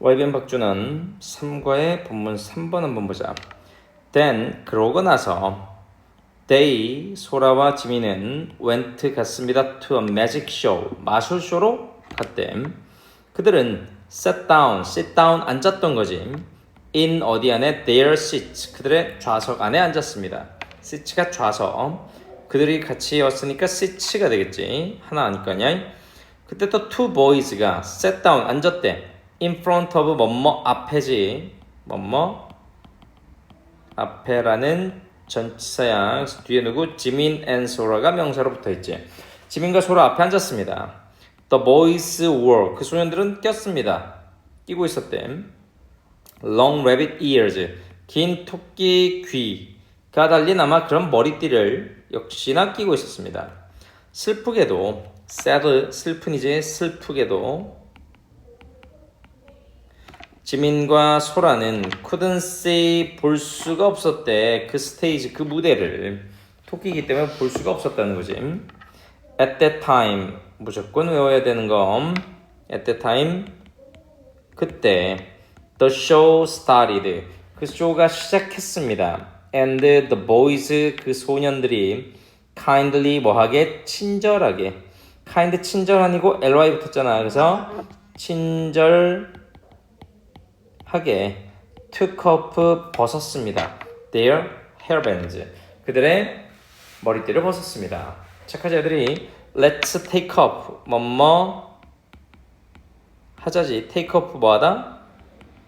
YBN 박준원 3과의 본문 3번 한번 보자. Then 그러고 나서 They 소라와 지민은 went 갔습니다 to a magic show 마술 쇼로 갔대. 그들은 sat down, sit down 앉았던 거지. in 어디 안에 their seats 그들의 좌석 안에 앉았습니다. seats가 좌석. 그들이 같이였으니까 seats가 되겠지. 하나 아니까냐. 그때 또 two boys가 sat down 앉았대. In front of 뭐뭐 앞에지. 뭐뭐 앞에라는. 그래서 뒤에 누구? 지민 and 소라가 명사로 붙어 있지. 지민과 소라 앞에 앉았습니다. The boys were 그 소년들은 꼈습니다. 끼고 있었대. Long rabbit ears 긴 토끼 귀가 달린 아마 그런 머리띠를 역시나 끼고 있었습니다. 슬프게도 sad 슬픈이지 슬프게도 지민과 소라는 couldn't see 볼 수가 없었대 그 스테이지 그 무대를 토끼이기 때문에 볼 수가 없었다는 거지. At that time 무조건 외워야 되는 거. At that time 그때 the show started 그 쇼가 시작했습니다. And the boys 그 소년들이 kindly 뭐하게 친절하게 kind 친절 아니고 ly 붙었잖아. 그래서 친절 하게 took off 벗었습니다. Their hairbands 그들의 머리띠를 벗었습니다. 착하지 애들이? Let's take off. 뭐뭐 하자지. Take off 뭐하다?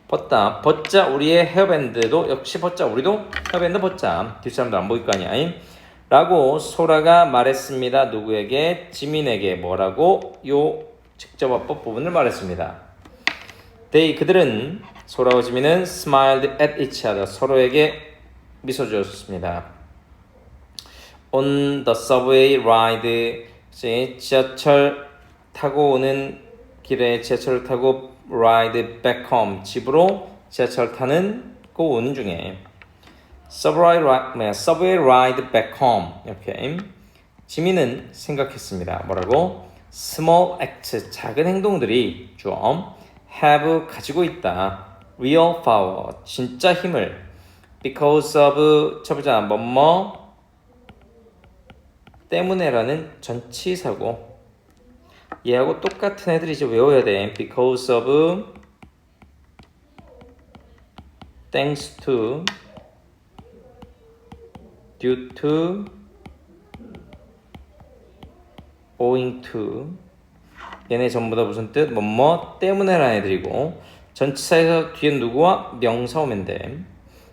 벗다. 벗자 우리의 헤어밴드도 역시 벗자. 우리도 헤어밴드 벗자. 뒷사람들 안 보일 거 아니야. 라고 소라가 말했습니다. 누구에게? 지민에게. 뭐라고? 요 직접어법 부분을 말했습니다. They 그들은 소라와 지민은 smiled at each other 서로에게 미소 지었습니다 on the subway ride 지- 지하철 타고 오는 길에 지하철을 타고 ride back home 집으로 지하철 타는 고 오는 중에 subway ride subway ride back home 이렇게 지민은 생각했습니다. 뭐라고 small acts 작은 행동들이 좀 have 가지고 있다 real power 진짜 힘을 because of 쳐보자 뭐뭐 때문에라는 전치사고 얘하고 똑같은 애들이 이제 외워야 돼. Because of, thanks to, due to, owing to. 얘네 전부 다 무슨 뜻? 뭐뭐 때문에라는 애들이고 전치사에서 뒤에 누구와? 명사 오면 돼.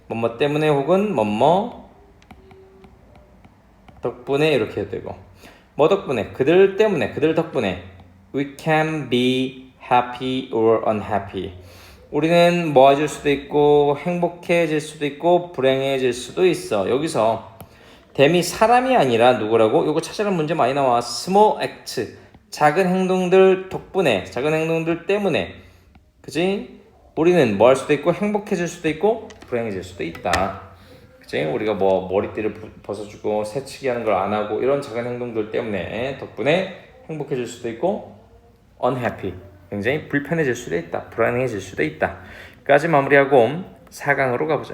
뭐뭐 때문에 혹은 뭐뭐 덕분에 이렇게 해도 되고. 뭐 덕분에? 그들 때문에 그들 덕분에. We can be happy or unhappy. 우리는 모아질 수도 있고 행복해질 수도 있고 불행해질 수도 있어. 여기서 댐이 사람이 아니라 누구라고? 요거 찾아라 문제 많이 나와 small act 작은 행동들 덕분에 작은 행동들 때문에 그지? 우리는 뭐 할 수도 있고 행복해질 수도 있고 불행해질 수도 있다. 그치? 우리가 뭐 머리띠를 부- 벗어주고 새치기 하는 걸 안 하고 이런 작은 행동들 때문에 덕분에 행복해질 수도 있고 unhappy 굉장히 불편해질 수도 있다 불안해질 수도 있다. 까지 마무리하고 4강으로 가보자